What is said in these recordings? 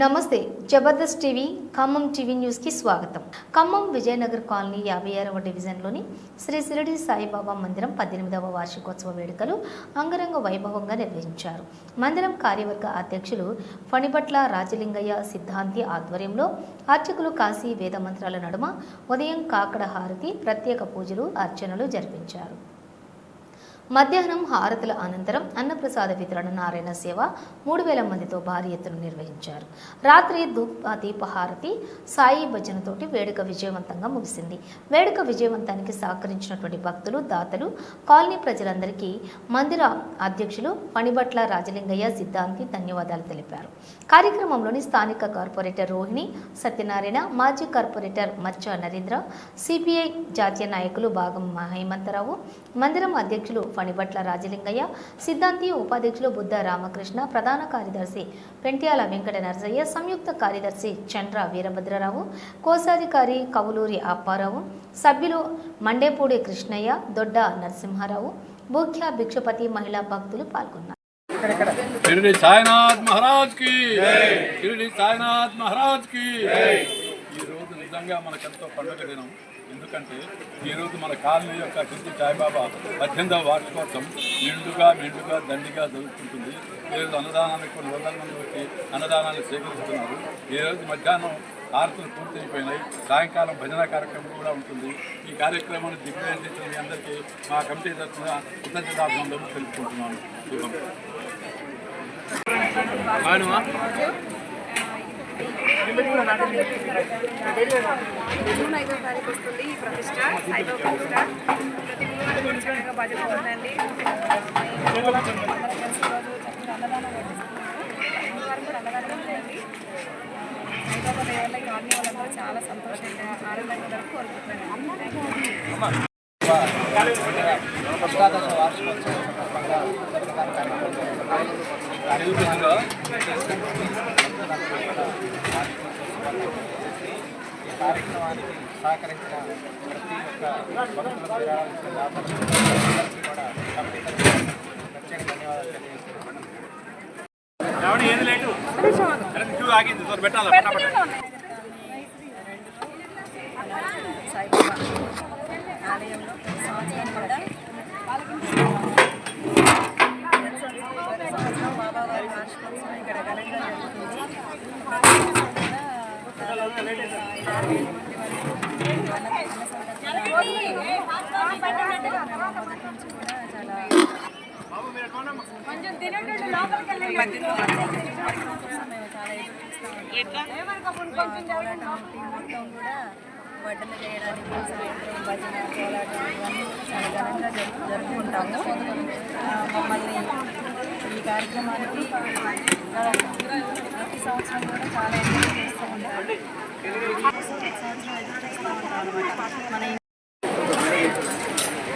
నమస్తే Jabardasth TV Khammam TV న్యూస్కి స్వాగతం. ఖమ్మం విజయనగర్ కాలనీ యాభై ఆరవ డివిజన్లోని శ్రీ సిరిడి సాయిబాబా మందిరం పద్దెనిమిదవ వార్షికోత్సవ వేడుకలు అంగరంగ వైభవంగా నిర్వహించారు. మందిరం కార్యవర్గ అధ్యక్షులు ఫణిభట్ల రాజలింగయ్య సిద్ధాంతి ఆధ్వర్యంలో అర్చకులు కాశీ వేద మంత్రాల నడుమ ఉదయం కాకడ హారతి ప్రత్యేక పూజలు అర్చనలు జరిపించారు. మధ్యాహ్నం హారతుల అనంతరం అన్నప్రసాద వితరణ నారాయణ సేవ మూడు వేల మందితో భారీ ఎత్తున నిర్వహించారు. రాత్రి ధూప దీపహారతి సాయి భజనతోటి వేడుక విజయవంతంగా ముగిసింది. వేడుక విజయవంతానికి సహకరించినటువంటి భక్తులు దాతలు కాలనీ ప్రజలందరికీ మందిర అధ్యక్షులు పనిబట్ల రాజలింగయ్య సిద్ధాంతి ధన్యవాదాలు తెలిపారు. కార్యక్రమంలోని స్థానిక కార్పొరేటర్ రోహిణి సత్యనారాయణ మాజీ కార్పొరేటర్ మచ్చ నరేంద్ర సిపిఐ జాతీయ నాయకులు భాగం హేమంతరావు మందిరం అధ్యక్షులు ఫణిబట్ల రాజలింగయ్య సిద్ధాంతి ఉపాధ్యక్షులు బుద్ధ రామకృష్ణ ప్రధాన కార్యదర్శి పెంట్యాల వెంకట నరసయ్య సంయుక్త కార్యదర్శి చంద్ర వీరభద్రరావు కోశాధికారి కవులూరి అప్పారావు సభ్యులు మండేపూడి కృష్ణయ్య దొడ్డ నరసింహారావు ముఖ్య భిక్షపతి మహిళా భక్తులు పాల్గొన్నారు. షిరిడి సాయినాథ్ మహారాజ్కి షిరిడి సాయినాథ్ మహారాజ్కి ఈ రోజు నిజంగా మనకెంతో పండుగ దినం. ఎందుకంటే ఈ రోజు మన కాలనీ యొక్క షిరిడి సాయిబాబా పద్దెనిమిదవ వార్షికోత్సవం నిండుగా నిండుగా దండిగా జరుగుతుంటుంది ఈ రోజు అన్నదానానికి కొన్ని వందల మంది వచ్చి అన్నదానాన్ని సేకరిస్తున్నారు ఈ రోజు మధ్యాహ్నం ఆర్తులు పూర్తి అయిపోయినాయి సాయంకాలం భజన కార్యక్రమం కూడా ఉంటుంది. ఈ కార్యక్రమాన్ని దిగ్విజయం చేసిన మీ అందరికీ మా కమిటీ తరఫున కృతజ్ఞతాభివందనలు తెలుపుకుంటున్నాను. జూన్ ఐదో తారీఖు వస్తుంది ఈ ప్రతిష్ట ఐదో ప్రతిష్ట ప్రతి గురువారం గురించిగా భజన ఉందండి అందరం కలిసి చాలా సంతోషంగా ఆనందంగా ఉండడం కోరుకుంటున్నాను వార్షికోత్సవం సందర్భంగా జరుగుతున్న కార్యక్రమంలో ఈ కార్యక్రమానికి సహకరించిన ప్రతి ఒక్క భక్తులకు కూడా కమిటీ ప్రత్యేక ధన్యవాదాలు తెలియజేస్తున్నాను. సాయిబాబా ఆలయంలో సంవత్సరం కూడా సంవత్సరం వార్షికోత్సవం ఇక్కడ ఘనంగా జరుగుతుంది ప్రతి సంవత్సరం కూడా చాలా మంది వారి అన్న- అన్న సందర్భంగా మొదటి నుంచి కూడా చాలా పద్దెనిమిది వార్షికోత్సవం కోసం మేము చాలా ఎదురు చూస్తూ ఉంటాము. మా కోలాటం టీం మొత్తం కూడా వడ్డలు చేయడానికి సాయంత్రం భజన కోలాటం చాలా ఘనంగా జరుపు జరుపుకుంటాము మమ్మల్ని ఈ కార్యక్రమానికి ప్రతి సంవత్సరం కూడా చాలా ఎంజాయ్ చేస్తూ ఉంటారు.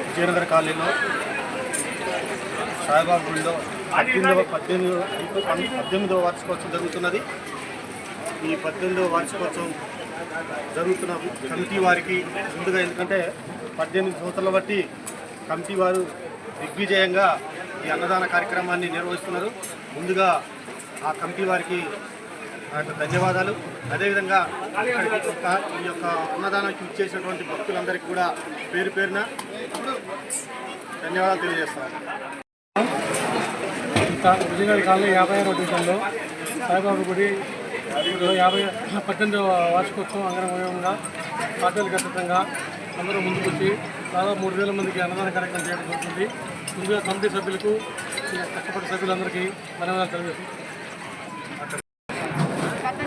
విజయనగర్ కాలనీలో సాయిబాబా గుడిలో పద్దెనిమిదవ పద్దెనిమిదవ పద్దెనిమిదవ వార్షికోత్సవం జరుగుతున్నది. ఈ పద్దెనిమిదవ వార్షికోత్సవం జరుగుతున్న కమిటీ వారికి ముందుగా ఎందుకంటే పద్దెనిమిది సంవత్సరాల బట్టి కమిటీ వారు దిగ్విజయంగా ఈ అన్నదాన కార్యక్రమాన్ని నిర్వహిస్తున్నారు. ముందుగా ఆ కమిటీ వారికి ధన్యవాదాలు. అదేవిధంగా ఈ యొక్క అన్నదానానికి ఇచ్చేసినటువంటి భక్తులందరికీ కూడా పేరు పేరున ధన్యవాదాలు తెలియజేస్తాను. విజయనగర్ కాలనీ యాభై ఆరో సాయిబాబు సాయిబాబా గుడి యాభై పద్దెనిమిదవ వార్షికోత్సవం అంగరంగా వైభవంగా పార్టీలు ఖచ్చితంగా అందరూ ముందుకొచ్చి దాదాపు మూడు వేల మందికి అన్నదాన కార్యక్రమం చేయడం జరుగుతుంది. ముందుగా కమిటీ సభ్యులకు కష్టపడి సభ్యులందరికీ ధన్యవాదాలు